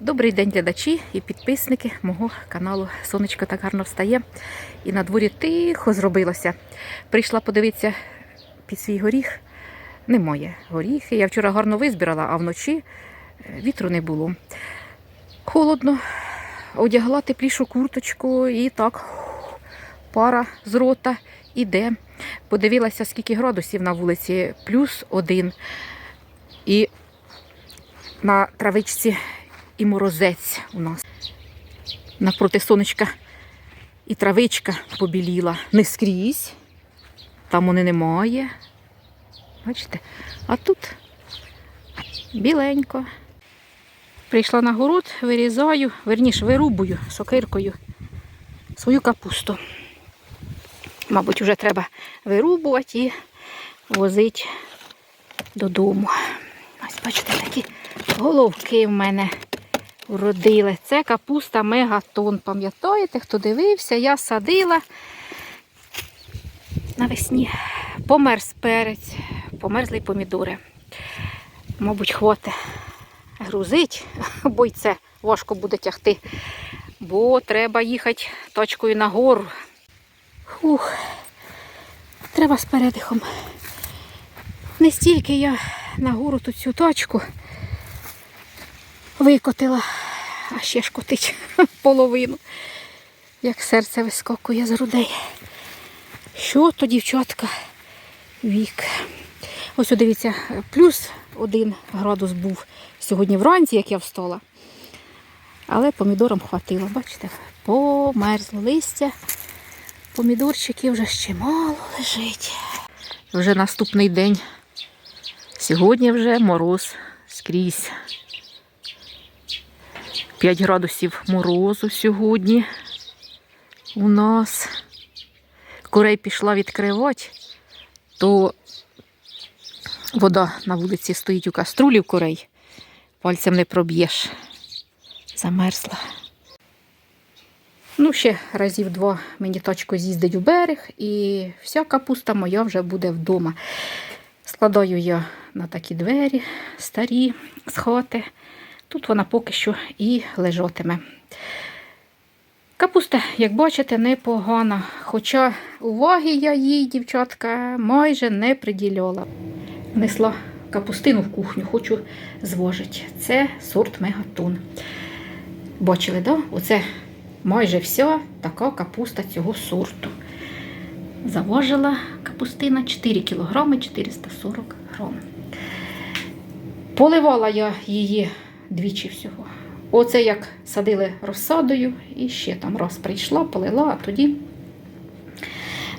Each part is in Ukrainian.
Добрий день, глядачі і підписники мого каналу. Сонечко так гарно встає. І на дворі тихо зробилося. Прийшла подивитися під свій горіх. Немає горіхи. Я вчора гарно визбирала, а вночі е, вітру не було. Холодно. Одягла теплішу курточку і так пара з рота іде. Подивилася, скільки градусів на вулиці, плюс один. І на травичці і морозець у нас. Навпроти сонечка і травичка побіліла. Не скрізь. Там вони немає. Бачите? А тут біленько. Прийшла на город, вирізаю, верніше вирубую сокиркою свою капусту. Мабуть, вже треба вирубувати і возити додому. Ось, бачите, такі головки в мене вродили. Це капуста мегатон. Пам'ятаєте, хто дивився, я садила навесні. Померз перець, померзли помідори. Мабуть, хвоти грузить, бо й це важко буде тягти. Бо треба їхати точкою на гору. Хух, треба з передихом. Не стільки я на гору тут цю точку викотила, а ще ж котить половину, як серце вискокує з грудей. Що то, дівчатка, вік. Ось, дивіться, плюс один градус був сьогодні вранці, як я встала. Але помідорам хватило, бачите, померзло листя. Помідорчики вже ще мало лежить. Вже наступний день. Сьогодні вже мороз скрізь. 5 градусів морозу сьогодні у нас. Курей пішла відкривати, то вода на вулиці стоїть у каструлі в курей. Пальцем не проб'єш. Замерзла. Ну, ще разів два мені точку з'їздить у берег, і вся капуста моя вже буде вдома. Складаю я на такі двері старі з хати. Тут вона поки що і лежатиме. Капуста, як бачите, непогана. Хоча уваги я їй, дівчатка, майже не приділяла. Несла капустину в кухню, хочу звожити. Це сорт мегатон. Бачили, да? Оце майже вся така капуста цього сорту. Заважила капустина 4 кг 440 грам. Поливала я її двічі всього. Оце як садили розсадою, і ще там раз прийшла, полила, а тоді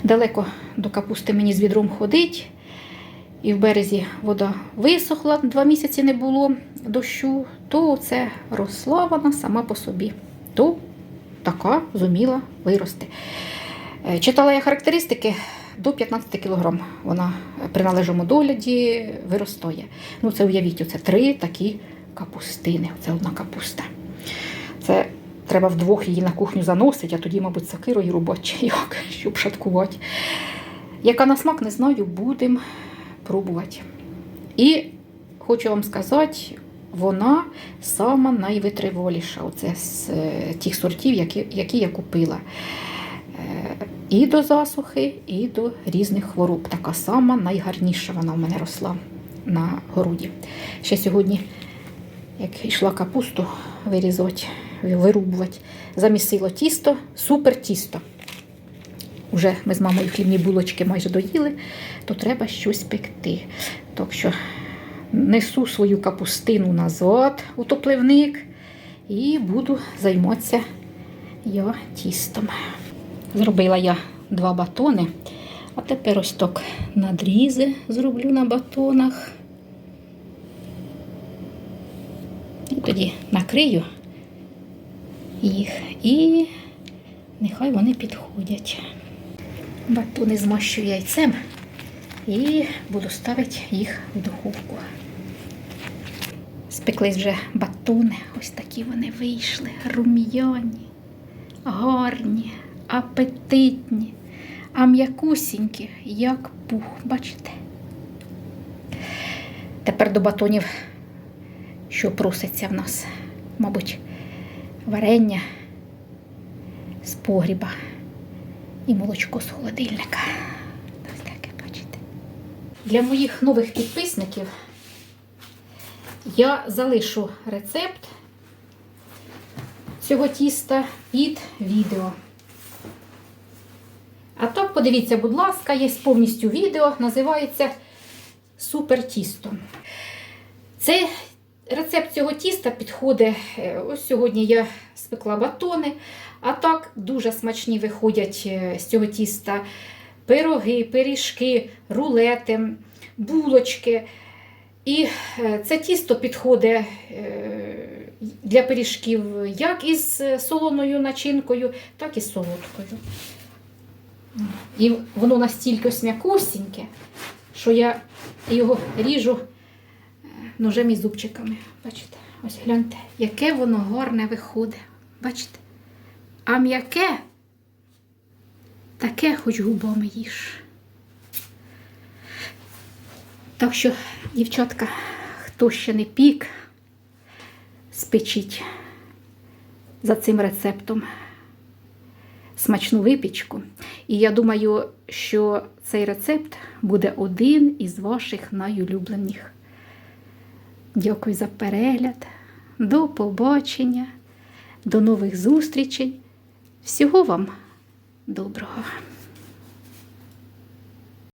далеко до капусти мені з відром ходить. І в березі вода висохла, два місяці не було дощу, то це росла вона сама по собі. То така зуміла вирости. Е, Читала я характеристики до 15 кг. Вона при належному догляді виростає. Ну, це уявіть, оце три такі капустини. Це одна капуста. Це треба вдвох її на кухню заносити, а тоді, мабуть, сокирою рубати чи щоб шаткувати. Яка на смак, не знаю, будемо пробувати. І хочу вам сказати, вона сама найвитриваліша. Оце з е, тих сортів, які, які я купила. Е, І до засухи, і до різних хвороб. Така сама найгарніша вона в мене росла на городі. Ще сьогодні, як йшла капусту вирізати, вирубувати, замісило тісто, супер тісто. Уже ми з мамою хлібні булочки майже доїли, то треба щось пекти. Так що несу свою капустину назад у топливник і буду займатися я тістом. Зробила я два батони, а тепер ось так надрізи зроблю на батонах. І тоді накрию їх і нехай вони підходять. Батони змащу яйцем і буду ставити їх в духовку. Спеклись вже батони, ось такі вони вийшли, рум'яні, гарні, апетитні, а м'якусінькі, як пух, бачите? Тепер до батонів, що проситься в нас. мабуть, варення з погріба і молочко з холодильника. Ось таке, бачите. Для моїх нових підписників я залишу рецепт цього тіста під відео. А так, подивіться, будь ласка, є повністю відео, називається Супер тісто. Це рецепт цього тіста підходить. е, Ось сьогодні я спекла батони, а так дуже смачні виходять е, з цього тіста пироги, пиріжки, рулети, булочки. І е, це тісто підходить для пиріжків як із солоною начинкою, так і з солодкою. І воно настільки ось що я його ріжу ножем і зубчиками. Бачите? Ось гляньте, яке воно гарне виходить. Бачите? А м'яке таке хоч губами їж. Так що, дівчатка, хто ще не пік, спечіть за цим рецептом смачну випічку. І я думаю, що цей рецепт буде один із ваших найулюбленіших. Дякую за перегляд. До побачення, до нових зустрічей. Всього вам доброго!